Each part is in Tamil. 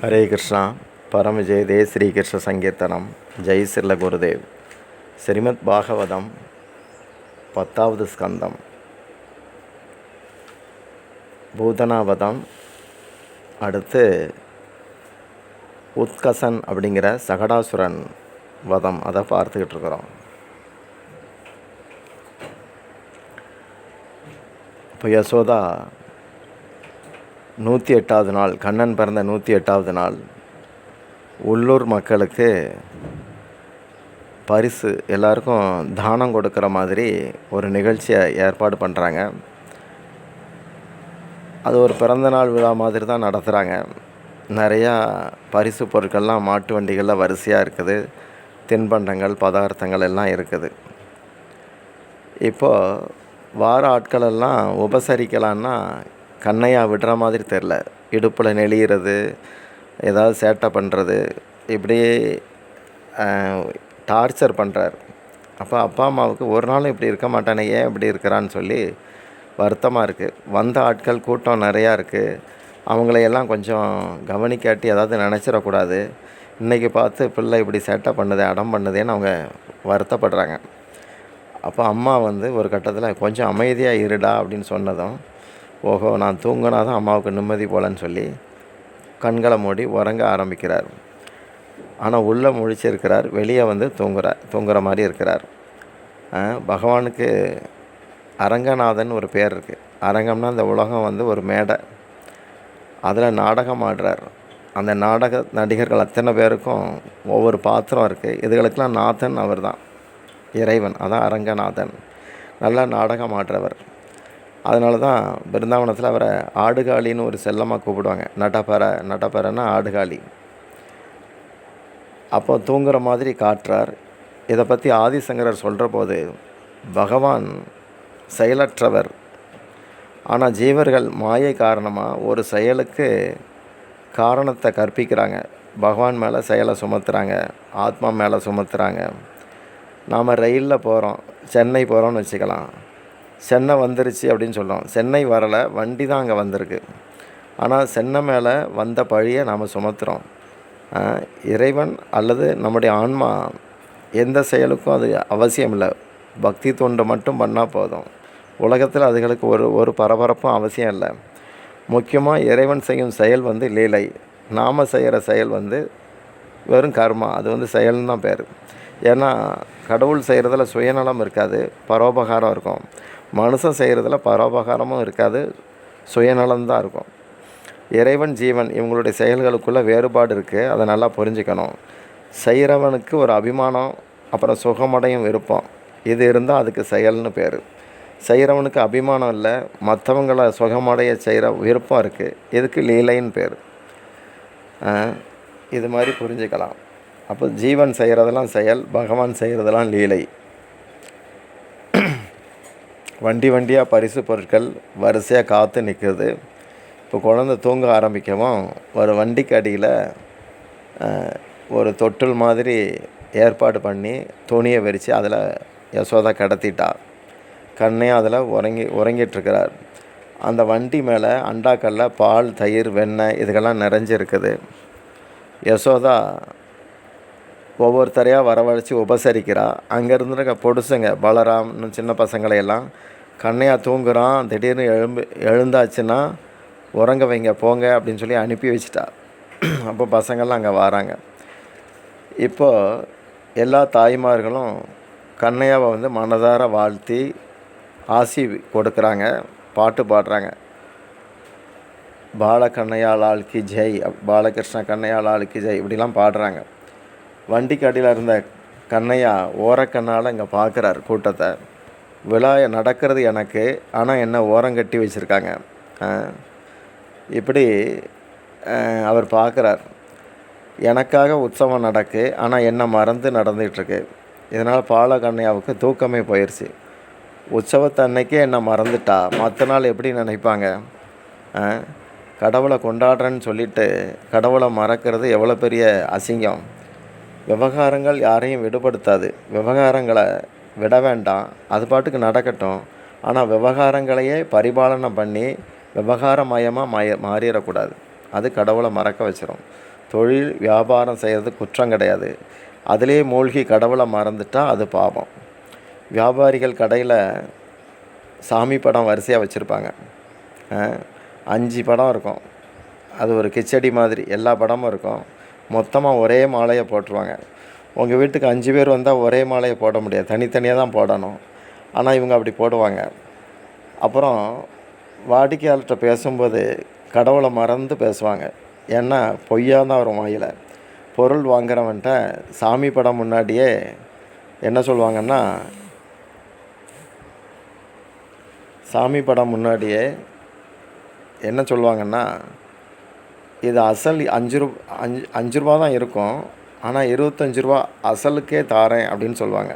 హరే కృష్ణ పరమ జయదే శ్రీకృష్ణ సంకీర్తనం జై శ్రీల గురుదేవ్ శ్రీమద్ భాగవతం பத்தாவது ஸ்கந்தம் பூதனாவதம் அடுத்து உத்கசன் அப்படிங்கிற சகடாசுரன் வதம் அதை பார்த்துக்கிட்டு இருக்கிறோம் இப்போ யசோதா நூற்றி எட்டாவது நாள் கண்ணன் பிறந்த நூற்றி எட்டாவது நாள். உள்ளூர் மக்களுக்கு பரிசு எல்லாருக்கும் தானம் கொடுக்குற மாதிரி ஒரு நிகழ்ச்சியை ஏற்பாடு பண்ணுறாங்க அது ஒரு பிறந்தநாள் விழா மாதிரி தான் நடத்துகிறாங்க நிறையா பரிசு பொருட்கள்லாம் மாட்டு வண்டிகளில் வரிசையாக இருக்குது. தின்பண்டங்கள் பதார்த்தங்கள் எல்லாம் இருக்குது. இப்போது வார ஆட்களெல்லாம் உபசரிக்கலான்னா கண்ணையா விடுற மாதிரி தெரில இடுப்பில் நெளிகிறது ஏதாவது சேட்டை பண்ணுறது இப்படி டார்ச்சர் பண்ணுறார் அப்போ அப்பா அம்மாவுக்கு ஒரு நாளும் இப்படி இருக்க மாட்டானே ஏன் இப்படி இருக்கிறான்னு சொல்லி வருத்தமாக இருக்குது வந்த ஆட்கள் கூட்டம் நிறையா இருக்குது அவங்களையெல்லாம் கொஞ்சம் கவனிக்காட்டி ஏதாவது நினச்சிடக்கூடாது. இன்றைக்கி பார்த்து பிள்ளை இப்படி சேட்டை பண்ணுது அடம் பண்ணுதேன்னு அவங்க வருத்தப்படுறாங்க. அப்போ அம்மா வந்து ஒரு கட்டத்தில் கொஞ்சம் அமைதியாக இருடா அப்படின்னு சொன்னதும் ஓஹோ நான் தூங்கினா தான் அம்மாவுக்கு நிம்மதி போலன்னு சொல்லி கண்களை மூடி உறங்க ஆரம்பிக்கிறார். ஆனால் உள்ளே முழிச்சிருக்கிறார் வெளியே வந்து தூங்குறார் தூங்குற மாதிரி இருக்கிறார். பகவானுக்கு அரங்கநாதன் ஒரு பேர் இருக்குது அரங்கம்னா இந்த உலகம் வந்து ஒரு மேடை. அதில் நாடகம் ஆடுறார். அந்த நாடக நடிகர்கள் அத்தனை பேருக்கும் ஒவ்வொரு பாத்திரம் இருக்குது இதுகளுக்கெல்லாம் நாதன் அவர் தான் இறைவன் அதான் அரங்கநாதன். நல்லா நாடகம் ஆடுறவர். அதனால தான் பிருந்தாவனத்தில் அவரை ஆடுகாலின்னு ஒரு செல்லமாக கூப்பிடுவாங்க. நடப்பற நடப்பறன்னா ஆடுகாலி. அப்போ தூங்குற மாதிரி காட்டுறார். இதை பற்றி ஆதிசங்கரர் சொல்கிற போது பகவான் செயலற்றவர். ஆனால் ஜீவர்கள் மாயை காரணமாக ஒரு செயலுக்கு காரணத்தை கற்பிக்கிறாங்க. பகவான் மேலே செயலை சுமத்துறாங்க ஆத்மா மேலே சுமத்துறாங்க. நாம் ரயிலில் போகிறோம் சென்னை போகிறோம்னு வச்சுக்கலாம். சென்னை வந்துருச்சு அப்படின்னு சொல்கிறோம் சென்னை வரலை வண்டி தான் அங்கே வந்திருக்கு. ஆனால் சென்னை மேலே வந்த பழியை நாம் சுமத்துகிறோம் இறைவன் அல்லது நம்முடைய ஆன்மா எந்த செயலுக்கும் அது அவசியம் இல்லை. பக்தி தொண்டு மட்டும் பண்ணால் போதும். உலகத்தில் அதுகளுக்கு ஒரு ஒரு பரபரப்பும் அவசியம் இல்லை. முக்கியமாக இறைவன் செய்யும் செயல் வந்து லீலை. நாம் செய்கிற செயல் வந்து வெறும் கர்மா. அது வந்து செயல்னு தான் பேர். ஏன்னா கடவுள் செய்கிறதுல சுயநலம் இருக்காது. பரோபகாரம் இருக்கும். மனுஷன் செய்கிறதுல பரோபகாரமும் இருக்காது சுயநலம் தான் இருக்கும். இறைவன் ஜீவன் இவங்களுடைய செயல்களுக்குள்ளே வேறுபாடு இருக்குது அதை நல்லா புரிஞ்சுக்கணும். செய்கிறவனுக்கு ஒரு அபிமானம் அப்புறம் சுகமடையும் விருப்பம் இது இருந்தால் அதுக்கு செயல்னு பேர். செய்கிறவனுக்கு அபிமானம் இல்லை மற்றவங்களை சுகமடைய செய்கிற விருப்பம் இருக்குது இதுக்கு லீலைன்னு பேர். இது மாதிரி புரிஞ்சுக்கலாம். அப்போ ஜீவன் செய்கிறதெல்லாம் செயல் பகவான் செய்கிறதெல்லாம் லீலை. வண்டி வண்டியாக பரிசு பொருட்கள் வரிசையாக காற்று நிற்குது இப்போ குழந்த தூங்க ஆரம்பிக்கவும் ஒரு வண்டிக்கு அடியில் ஒரு தொட்டில் மாதிரி ஏற்பாடு பண்ணி துணியை விரித்து அதில் யசோதா கடத்திட்டார் கண்ணையும் அதில் உறங்கி உறங்கிட்டுருக்கிறார். அந்த வண்டி மேலே அண்டாக்கல்ல பால் தயிர் வெண்ணெய் இதுக்கெல்லாம் நிறைஞ்சிருக்குது. யசோதா ஒவ்வொருத்தரையாக வரவழைச்சி உபசரிக்கிறா. அங்கே இருந்துருக்க பொடுசுங்க பலராம்னு சின்ன சின்ன பசங்களையெல்லாம் கண்ணையாக தூங்குறான் திடீர்னு எழும்பு எழுந்தாச்சுன்னா உறங்க வைங்க போங்க அப்படின்னு சொல்லி அனுப்பி வச்சிட்டா. அப்போ பசங்கள்லாம் அங்கே வராங்க. இப்போது எல்லா தாய்மார்களும் கண்ணையாவை வந்து மனதார வாழ்த்தி ஆசி கொடுக்குறாங்க பாட்டு பாடுறாங்க. பாலகண்ணையாள் ஆளுக்கு ஜெய் பாலகிருஷ்ண கண்ணையாள் ஆளுக்கு ஜெய் இப்படிலாம் பாடுறாங்க. வண்டிக்கு அடியில் இருந்த கண்ணையா ஓரக்கண்ணால் இங்கே பார்க்குறார் கூட்டத்தை. விழா நடக்கிறது எனக்கு ஆனால் என்ன ஓரங்கட்டி வச்சுருக்காங்க. இப்படி அவர் பார்க்குறார். எனக்காக உற்சவம் நடக்கு ஆனால் என்னை மறந்து நடந்துகிட்ருக்கு இதனால் பாலகண்ணையாவுக்கு தூக்கமே போயிடுச்சு உற்சவத்தை அன்னைக்கே என்னை மறந்துட்டா? மற்ற நாள் எப்படி நினைப்பாங்க? கடவுளை கொண்டாடுறேன்னு சொல்லிட்டு கடவுளை மறக்கிறது எவ்வளோ பெரிய அசிங்கம். விவகாரங்கள் யாரையும் விடுபடுத்தாது. விவகாரங்களை விட வேண்டாம். அது பாட்டுக்கு நடக்கட்டும். ஆனால் விவகாரங்களையே பரிபாலனை பண்ணி விவகாரமயமாக மாய மாறிடக்கூடாது. அது கடவுளை மறக்க வச்சிடும் தொழில் வியாபாரம் செய்கிறது குற்றம் கிடையாது. அதிலே மூழ்கி கடவுளை மறந்துட்டால் அது பாவம். வியாபாரிகள் கடையில் சாமி படம் வரிசையாக வச்சுருப்பாங்க. அஞ்சு படம் இருக்கும். அது ஒரு கிச்சடி மாதிரி. எல்லா படமும் இருக்கும். மொத்தமாக ஒரே மாலையை போட்டுருவாங்க. உங்கள் வீட்டுக்கு அஞ்சு பேர் வந்தால் ஒரே மாலையை போட முடியாது. தனித்தனியாக தான் போடணும். ஆனால் இவங்க அப்படி போடுவாங்க. அப்புறம் வாடிக்கையாளர்கிட்ட பேசும்போது கடவுளை மறந்து பேசுவாங்க. ஏன்னா பொய்யா தான் வரும் வாயில். பொருள் வாங்குறவன்ட்ட சாமி படம் முன்னாடியே என்ன சொல்லுவாங்கன்னா சாமி படம் முன்னாடியே என்ன சொல்லுவாங்கன்னா இது அசல் அஞ்சு ரூ அஞ்சு அஞ்சு ரூபா தான் இருக்கும். ஆனால் இருபத்தஞ்சி ரூபா அசலுக்கே தாரேன் அப்படின்னு சொல்லுவாங்க.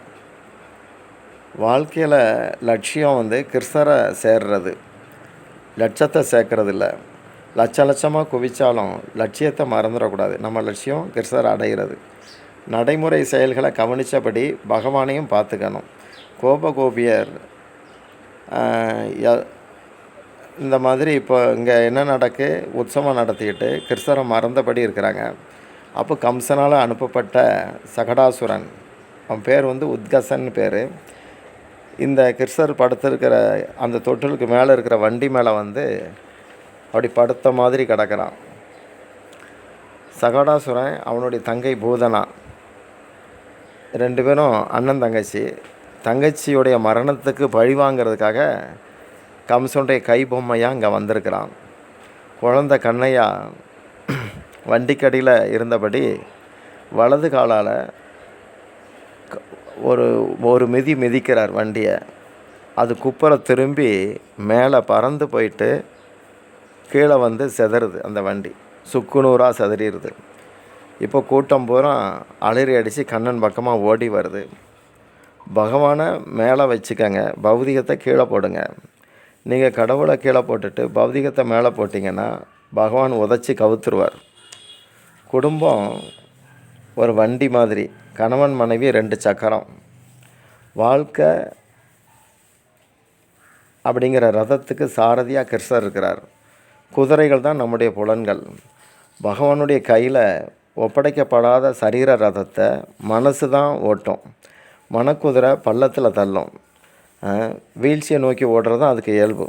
வாழ்க்கையில் லட்சியம் வந்து கிறிஸ்தரை சேர்றது. லட்சத்தை சேர்க்கறது இல்லை லட்ச லட்சமாக குவித்தாலும் லட்சியத்தை மறந்துடக்கூடாது. நம்ம லட்சியம் கிறிஸ்தர் அடைகிறது நடைமுறை செயல்களை கவனித்தபடி பகவானையும் பார்த்துக்கணும். கோபகோபியர் கோபியர் ய- இந்த மாதிரி இப்போ இங்கே என்ன நடக்கு? உற்சவம் நடத்திக்கிட்டு கிறிஸ்தரை மறந்தபடி இருக்கிறாங்க. அப்போ கம்சனால் அனுப்பப்பட்ட சகடாசுரன் அவன் பேர் வந்து உத்கசன் பேர். இந்த கிறிஸ்தர் படுத்திருக்கிற அந்த தொட்டிலுக்கு மேலே இருக்கிற வண்டி மேலே வந்து அப்படி படுத்த மாதிரி கிடக்கிறான். சகடாசுரன் அவனுடைய தங்கை பூதனா. ரெண்டு பேரும் அண்ணன் தங்கச்சி. தங்கச்சியுடைய மரணத்துக்கு பழி வாங்கிறதுக்காக கம்சனுடைய கை பொம்மையாக இங்கே வந்திருக்கிறான். குழந்தை கண்ணையா வண்டிக்கடியில் இருந்தபடி வலது காலால் ஒரு ஒரு மிதி மிதிக்கிறார் வண்டியை. அது குப்பரை திரும்பி மேலே பறந்து போயிட்டு கீழே வந்து செதறுது அந்த வண்டி. சுக்குநூறாக செதறிடுது இப்போ கூட்டம் பூரா அலறி அடித்து கண்ணன் பக்கமாக ஓடி வருது. பகவானை மேலே வச்சுக்கங்க பௌதிகத்தை கீழே போடுங்க. நீங்கள் கடவுளை கீழே போட்டுட்டு பௌதிகத்தை மேலே போட்டிங்கன்னா பகவான் உதச்சி கவுத்துருவார். குடும்பம் ஒரு வண்டி மாதிரி கணவன் மனைவி ரெண்டு சக்கரம். வாழ்க்கை அப்படிங்கிற ரதத்துக்கு சாரதியாக கிருஷ்ணர் இருக்கிறார். குதிரைகள் தான் நம்முடைய புலன்கள். பகவானுடைய கையில் ஒப்படைக்கப்படாத சரீர ரதத்தை மனசு தான் ஓட்டும். மனக்குதிரை பள்ளத்தில் தள்ளும். வீழ்ச்சியை நோக்கி ஓடுறதும் அதுக்கு இயல்பு.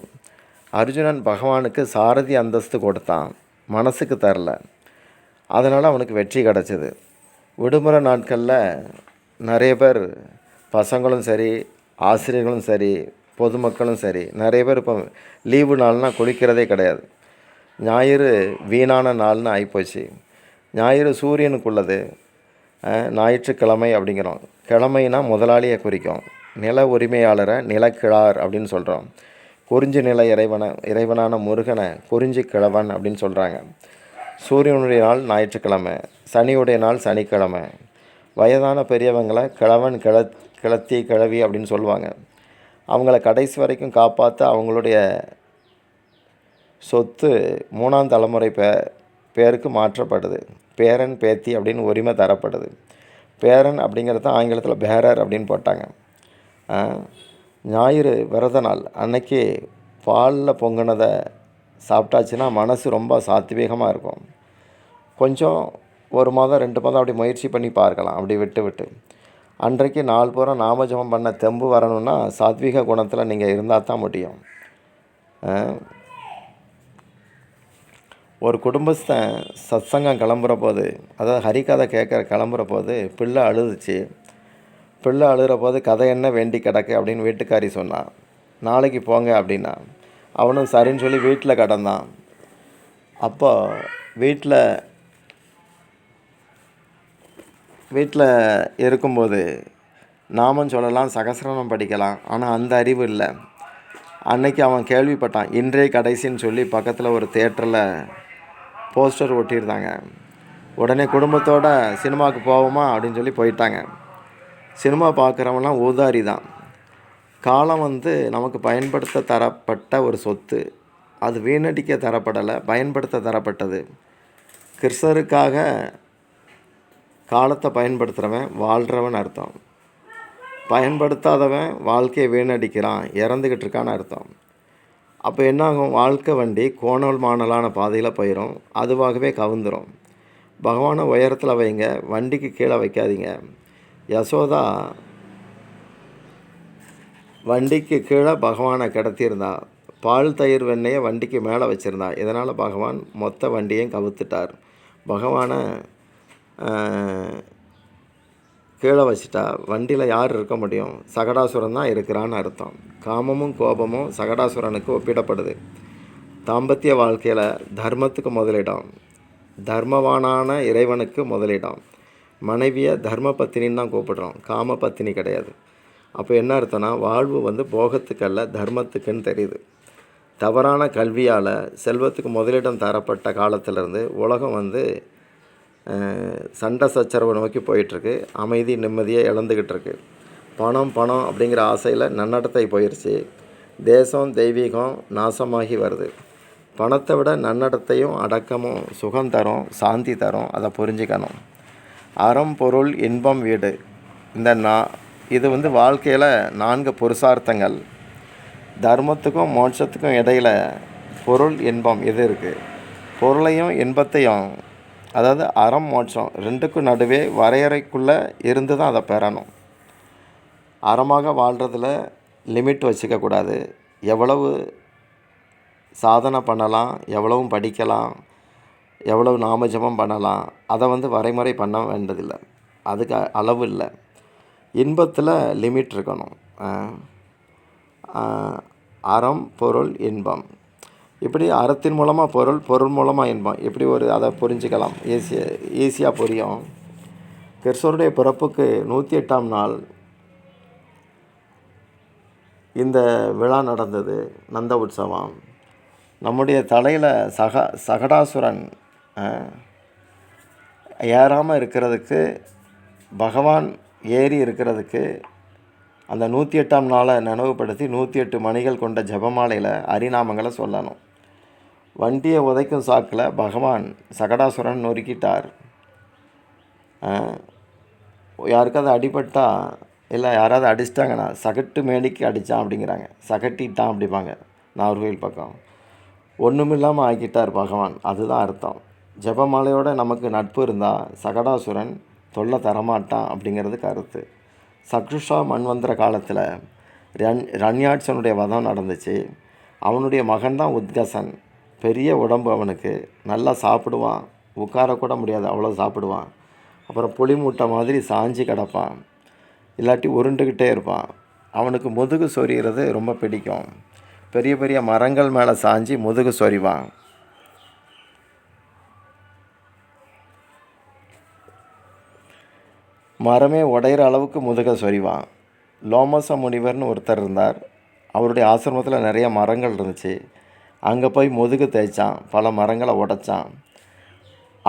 அர்ஜுனன் பகவானுக்கு சாரதி அந்தஸ்து கொடுத்தான். மனசுக்கு தரல. அதனால் அவனுக்கு வெற்றி கிடச்சிது. விடுமுறை நாட்களில் நிறைய பேர் பசங்களும் சரி ஆசிரியர்களும் சரி பொதுமக்களும் சரி நிறைய பேர் இப்போ லீவு நாள்னால் குளிக்கிறதே கிடையாது. ஞாயிறு வீணான நாள்னு ஆகிப்போச்சு ஞாயிறு சூரியனுக்குள்ளது. ஞாயிற்றுக்கிழமை அப்படிங்கிறோம். கிழமைனா முதலாளியை குறிக்கும். நில உரிமையாளரை நிலக்கிழார் அப்படின்னு சொல்கிறோம் குறிஞ்சி நில இறைவனை இறைவனான முருகனை குறிஞ்சி கிழவன் அப்படின்னு சொல்கிறாங்க சூரியனுடைய நாள் ஞாயிற்றுக்கிழமை சனியுடைய நாள் சனிக்கிழமை. வயதான பெரியவங்களை கிழவன் கிழ கிளத்தி கிழவி அப்படின்னு சொல்லுவாங்க. அவங்கள கடைசி வரைக்கும் காப்பாற்ற அவங்களுடைய சொத்து மூணாம் தலைமுறை பே பேருக்கு மாற்றப்படுது. பேரன் பேத்தி அப்படின்னு உரிமை தரப்படுது. பேரன் அப்படிங்கிறது ஆங்கிலத்தில் பேரர் அப்படின்னு போட்டாங்க. ஞாயிறு விரத நாள். அன்னைக்கு பாலில் பொங்கினதை சாப்பிட்டாச்சுன்னா மனசு ரொம்ப சாத்வீகமாக இருக்கும். கொஞ்சம் ஒரு மாதம் ரெண்டு மாதம் அப்படி முயற்சி பண்ணி பார்க்கலாம். அப்படி விட்டு விட்டு. அன்றைக்கு நாள் பூரா நாமஜபம் பண்ண தெம்பு வரணும்னா சாத்வீக குணத்தில் நீங்கள் இருந்தால் தான் முடியும். ஒரு குடும்பஸ்தன் சத்சங்கம் கிளம்புற போது அதாவது ஹரிகதை கேட்குற கிளம்புற போது பிள்ளை அழுதுச்சு. பிள்ளை அழுகிற போது கதை என்ன வேண்டி கிடக்கு அப்படின்னு வீட்டுக்காரி சொன்னான் நாளைக்கு போங்க அப்படின்னா. அவனும் சரின்னு சொல்லி வீட்டில் கடந்தான். அப்போ வீட்டில் வீட்டில் இருக்கும்போது நாமம் சொல்லலாம் சகசிரமம் படிக்கலாம். ஆனால் அந்த அறிவு இல்லை. அன்னைக்கு அவன் கேள்விப்பட்டான் இன்றைய கடைசின்னு சொல்லி பக்கத்தில் ஒரு தேட்டரில் போஸ்டர் ஒட்டியிருந்தாங்க. உடனே குடும்பத்தோட சினிமாவுக்கு போவோமா? அப்படின்னு சொல்லி போயிட்டாங்க. சினிமா பார்க்குறவன்லாம் ஊதாரி தான். காலம் வந்து நமக்கு பயன்படுத்த தரப்பட்ட ஒரு சொத்து. அது வீணடிக்க தரப்படலை பயன்படுத்த தரப்பட்டது. கிறிஸ்தருக்காக காலத்தை பயன்படுத்துகிறவன் வாழ்கிறவன் அர்த்தம். பயன்படுத்தாதவன் வாழ்க்கையை வீணடிக்கிறான் இறந்துக்கிட்டு இருக்கான்னு அர்த்தம். அப்போ என்னாகும்? வாழ்க்கை வண்டி கோணல் மாணலான பாதையில் போயிடும் அதுவாகவே கவுந்துடும் பகவானை உயரத்தில் வைங்க வண்டிக்கு கீழே வைக்காதீங்க. யசோதா வண்டிக்கு கீழே பகவானை கிடத்தியிருந்தா. பால் தயிர் வெண்ணெயை வண்டிக்கு மேலே வச்சுருந்தா. இதனால் பகவான் மொத்த வண்டியையும் கவுத்துட்டார். பகவானை கீழே வச்சுட்டா. வண்டியில் யார் இருக்க முடியும்? சகடாசுரன் தான் இருக்கிறான்னு அர்த்தம். காமமும் கோபமும் சகடாசுரனுக்கு ஒப்பிடப்படுது. தாம்பத்திய வாழ்க்கையில் தர்மத்துக்கு முதலிடம். தர்மவானான இறைவனுக்கு முதலிடம். மனைவியை தர்ம பத்தினின்னு தான் கூப்பிடுறோம். காம பத்தினி கிடையாது. அப்போ என்ன அர்த்தம்னா வாழ்வு வந்து போகத்துக்கல்ல தர்மத்துக்குன்னு தெரியுது. தவறான கல்வியால் செல்வத்துக்கு முதலிடம் தரப்பட்ட காலத்திலேருந்து உலகம் வந்து சண்டை சச்சரவை நோக்கி போயிட்டுருக்கு. அமைதி நிம்மதியை இழந்துக்கிட்டு இருக்கு பணம் பணம் அப்படிங்கிற ஆசையில் நன்னடத்தை போயிடுச்சு தேசம் தெய்வீகம் நாசமாகி வருது. பணத்தை விட நன்னடத்தையும் அடக்கமும் சுகம் தரும் சாந்தி தரும் அதை புரிஞ்சுக்கணும். அறம் பொருள் இன்பம் வீடு. இந்த நா இது வந்து வாழ்க்கையில் நான்கு புருஷார்த்தங்கள். தர்மத்துக்கும் மோட்சத்துக்கும் இடையில் பொருள் இன்பம் இது இருக்குது பொருளையும் இன்பத்தையும் அதாவது அறம் மோட்சம் ரெண்டுக்கும் நடுவே வரையறைக்குள்ளே இருந்து தான் அதை பெறணும். அறமாக வாழ்கிறதுல லிமிட் வச்சுக்கக்கூடாது எவ்வளவு சாதனை பண்ணலாம் எவ்வளவும் படிக்கலாம் எவ்வளவு நாமஜபம் பண்ணலாம் அதை வந்து வரைமுறை பண்ண வேண்டியதில்லை. அதுக்கு அளவு இல்லை. இன்பத்தில் லிமிட் இருக்கணும். அறம் பொருள் இன்பம். இப்படி அறத்தின் மூலமாக பொருள் பொருள் மூலமாக இன்பம். இப்படி ஒரு அதை புரிஞ்சுக்கலாம். ஈஸியாக ஈஸியாக புரியும். கிருஷ்ணருடைய பிறப்புக்கு நூற்றி எட்டாம் நாள் இந்த விழா நடந்தது நந்த உற்சவம். நம்முடைய தலையில் சக சகடாசுரன் ஏறாமல் இருக்கிறதுக்கு பகவான் ஏறி இருக்கிறதுக்கு அந்த நூற்றி எட்டாம் நாளை நினைவுபடுத்தி நூற்றி எட்டு மணிகள் கொண்ட ஜெபமாலையில் அரிநாமங்களை சொல்லணும். வண்டியை உதைக்கும் சாக்கில் பகவான் சகடாசுரன் நொறுக்கிட்டார். யாருக்காவது அடிபட்டா இல்லை யாராவது அடிச்சிட்டாங்கன்னா சகட்டு மேடிக்கு அடித்தான் அப்படிங்கிறாங்க. சகட்டிட்டான் அப்படிம்பாங்க. நாகர்கோவில் பக்கம். ஒன்றுமில்லாமல் ஆக்கிட்டார் பகவான். அதுதான் அர்த்தம். ஜெபமாலையோட நமக்கு நட்பு இருந்தால் சகடாசுரன் தொல்லை தரமாட்டான் அப்படிங்கிறது கருத்து. சக்ருஷா மண்வந்திர காலத்தில் ரன் ரன்யாட்சனுடைய வதம் நடந்துச்சு. அவனுடைய மகன் தான் உத்கசன். பெரிய உடம்பு அவனுக்கு. நல்லா சாப்பிடுவான். உட்காரக்கூட முடியாது. அவ்வளோ சாப்பிடுவான். அப்புறம் புளி மூட்டை மாதிரி சாஞ்சி கிடப்பான். இல்லாட்டி உருண்டுக்கிட்டே இருப்பான். அவனுக்கு முதுகு சொறிகிறது ரொம்ப பிடிக்கும். பெரிய பெரிய மரங்கள் மேலே சாஞ்சி முதுகு சொறிவான் மரமே உடையிற அளவுக்கு முதுக சொறிவான் லோமச முனிவர்னு ஒருத்தர் இருந்தார். அவருடைய ஆசிரமத்தில் நிறைய மரங்கள் இருந்துச்சு. அங்கே போய் முதுகு தேய்ச்சான். பல மரங்களை உடைச்சான்.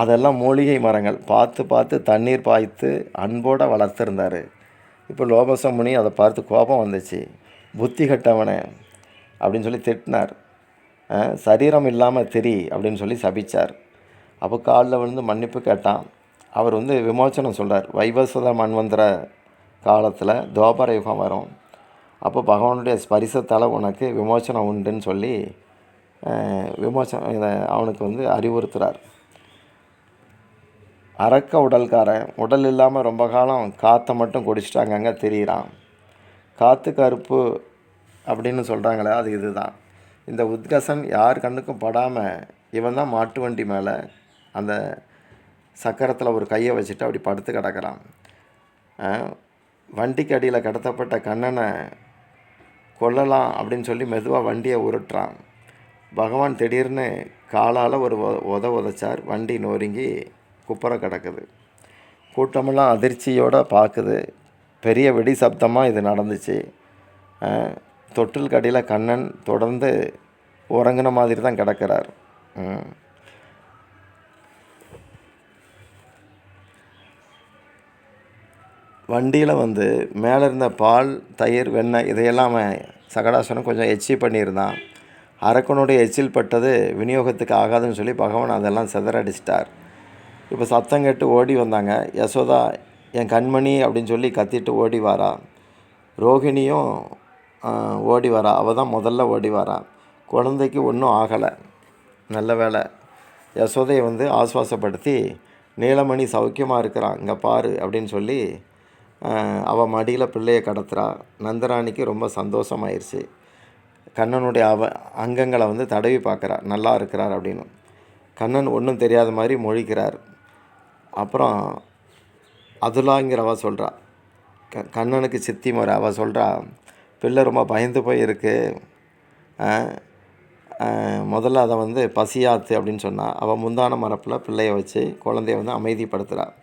அதெல்லாம் மூலிகை மரங்கள். பார்த்து பார்த்து தண்ணீர் பாய்த்து அன்போடு வளர்த்துருந்தார். இப்போ லோபச முனி அதை பார்த்து கோபம் வந்துச்சு. புத்தி கட்டவனே அப்படின்னு சொல்லி திட்டினார். சரீரம் இல்லாமல் திரி அப்படின்னு சொல்லி சபிச்சார். அப்போ காலில் விழுந்து மன்னிப்பு கேட்டான். அவர் வந்து விமோச்சனம் சொல்கிறார் வைவசத மன்வந்திர காலத்தில் துவாபர யுகம் வரும். அப்போ பகவானுடைய ஸ்பரிசத்தால் உனக்கு விமோச்சனம் உண்டுன்னு சொல்லி விமோசனம் விமோச்சனம் இதை அவனுக்கு வந்து அறிவுறுத்துகிறார் அரக்க உடல்காரன் உடல் இல்லாமல் ரொம்ப காலம் காற்றை மட்டும் குடிச்சிட்டு அங்கங்கே திரியிறான். காற்று கருப்பு அப்படின்னு சொல்கிறாங்களே அது இதுதான். இந்த உத்கசன் யார் கண்ணுக்கும் படாமல் இவன் தான் மாட்டு வண்டி மேலே அந்த சக்கரத்தில் ஒரு கையை வச்சுட்டு அப்படி படுத்து கிடக்கிறான். வண்டிக்கு அடியில் கடத்தப்பட்ட கண்ணனை கொல்லலாம் அப்படின்னு சொல்லி மெதுவாக வண்டியை உருட்டுறான். பகவான் திடீர்னு காலால் ஒரு உத உத உதைச்சார் வண்டி நொறுங்கி குப்புற கிடக்குது. கூட்டமெல்லாம் அதிர்ச்சியோடு பார்க்குது பெரிய வெடி சப்தமாக இது நடந்துச்சு. தொட்டில் கடியில் கண்ணன் தொடர்ந்து உறங்கின மாதிரி தான் கிடக்கிறார் வண்டியில் வந்து மேலே இருந்த பால் தயிர் வெண்ணெய் இதையெல்லாம் அவன் சகடாசுரன் கொஞ்சம் எச்சி பண்ணியிருந்தான். அரக்கனுடைய எச்சில் பட்டது விநியோகத்துக்கு ஆகாதுன்னு சொல்லி பகவான் அதெல்லாம் செதறடிச்சிட்டார். இப்போ சத்தம் கேட்டு ஓடி வந்தாங்க. யசோதா என் கண்மணி அப்படின்னு சொல்லி கத்திட்டு ஓடி வாரா. ரோகிணியும் ஓடி வரா. அவள் தான் முதல்ல ஓடி வரா. குழந்தைக்கு ஒன்றும் ஆகலை. நல்ல வேலை யசோதையை வந்து ஆஸ்வாசப்படுத்தி நீலமணி சௌக்கியமாக இருக்கிறான். இங்கே பாரு அப்படின்னு சொல்லி அவள் மடியில் பிள்ளையை கடத்துகிறா நந்தராணிக்கு ரொம்ப சந்தோஷமாயிருச்சு. கண்ணனுடைய அவ அங்கங்களை வந்து தடவி பார்க்குறா. நல்லா இருக்கிறார் அப்படின்னு. கண்ணன் ஒன்றும் தெரியாத மாதிரி மொழிக்கிறார். அப்புறம் அதுலாங்கிறவ சொல்கிறா க கண்ணனுக்கு சித்தி முறை அவள் சொல்கிறா பிள்ளை ரொம்ப பயந்து போய் இருக்கு முதல்ல அதை வந்து பசியாத்து அப்படின்னு சொன்னால் அவள் முந்தான மரப்பில் பிள்ளைய வச்சு குழந்தைய வந்து அமைதிப்படுத்துகிறாள்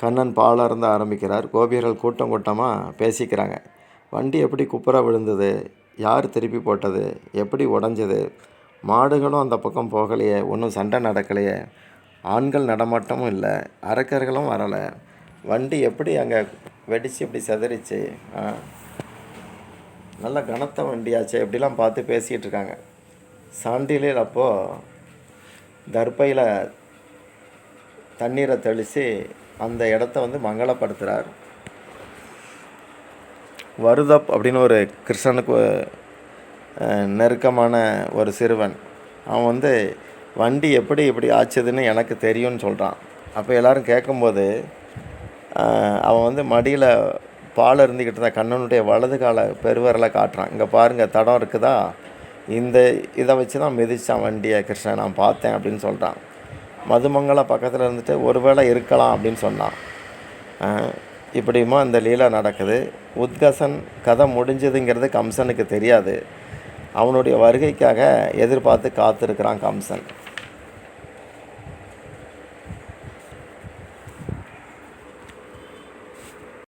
கண்ணன் பாலருந்து ஆரம்பிக்கிறார். கோபியர்கள் கூட்டம் கூட்டமாக பேசிக்கிறாங்க. வண்டி எப்படி குப்புற விழுந்தது? யார் திருப்பி போட்டது? எப்படி உடஞ்சது? மாடுகளும் அந்த பக்கம் போகலையே. ஒன்றும் சண்டை நடக்கலையே. ஆண்கள் நடமாட்டமும் இல்லை. அரக்கர்களும் வரலை. வண்டி எப்படி அங்கே வெடித்து இப்படி செதறிச்சு? நல்ல கனத்த வண்டியாச்சு. இப்படிலாம் பார்த்து பேசிகிட்டு இருக்காங்க. சாண்டிலில் அப்போது தர்பையில் தண்ணீரை தெளித்து அந்த இடத்த வந்து மங்களப்படுத்துகிறார் வருதப் அப்படின்னு ஒரு கிருஷ்ணனுக்கு நெருக்கமான ஒரு சிறுவன். அவன் வந்து வண்டி எப்படி இப்படி ஆச்சுதுன்னு எனக்கு தெரியும்னு சொல்கிறான் அப்போ எல்லோரும் கேட்கும்போது அவன் வந்து மடியில் பால் இருந்துக்கிட்டு இருந்த கண்ணனுடைய வலது கால பெருவரலை காட்டுறான். இங்கே பாருங்கள் தடம் இருக்குதா? இந்த இதை வச்சு தான் மிதித்தான் வண்டியை கிருஷ்ணன் நான் பார்த்தேன் அப்படின்னு சொல்கிறான் மதுமங்கலம் பக்கத்தில் இருந்துட்டு ஒருவேளை இருக்கலாம் அப்படின்னு சொன்னான் இப்படியுமா இந்த லீலா நடக்குது. உத்கசன் கதை முடிஞ்சதுங்கிறது கம்சனுக்கு தெரியாது. அவனுடைய வருகைக்காக எதிர்பார்த்து காத்திருக்கிறான் கம்சன்.